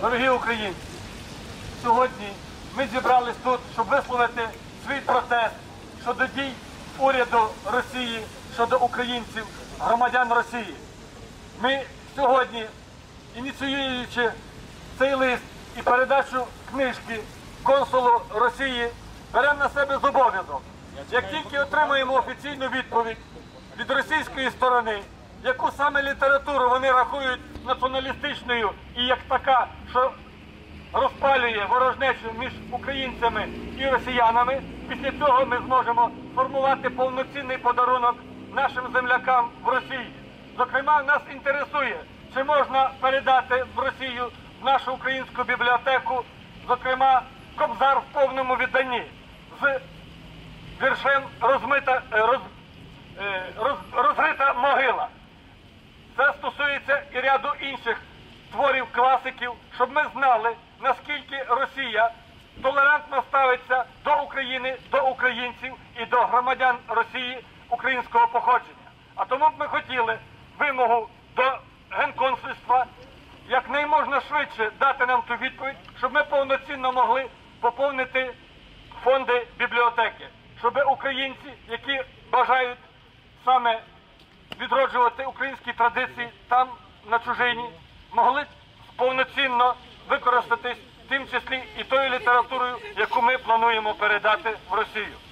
Дорогі українці, сьогодні ми зібрались тут, щоб висловити свій протест щодо дій уряду Росії щодо українців, громадян Росії. Ми сьогодні, ініціюючи цей лист і передачу книжки консулу Росії, беремо на себе зобов'язок. Як тільки отримаємо офіційну відповідь від російської сторони, яку саме літературу вони рахують націоналістичною і як така, що розпалює ворожнечу між українцями і росіянами. Після цього ми зможемо формувати повноцінний подарунок нашим землякам в Росії. Зокрема, нас інтересує, чи можна передати в Росію нашу українську бібліотеку, зокрема, кобзар в повному відданні з віршем розмита е, роз, е, роз, стосується і ряду інших творів класиків, щоб ми знали, наскільки Росія толерантно ставиться до України, до українців і до громадян Росії українського походження. А тому б ми хотіли вимогу до генконсульства якнайможна швидше дати нам ту відповідь, щоб ми повноцінно могли поповнити фонди бібліотеки, щоб українці, які бажають саме відроджувати українські традиції там на чужині, могли повноцінно використатись в тим числі і тою літературою, яку ми плануємо передати в Росію.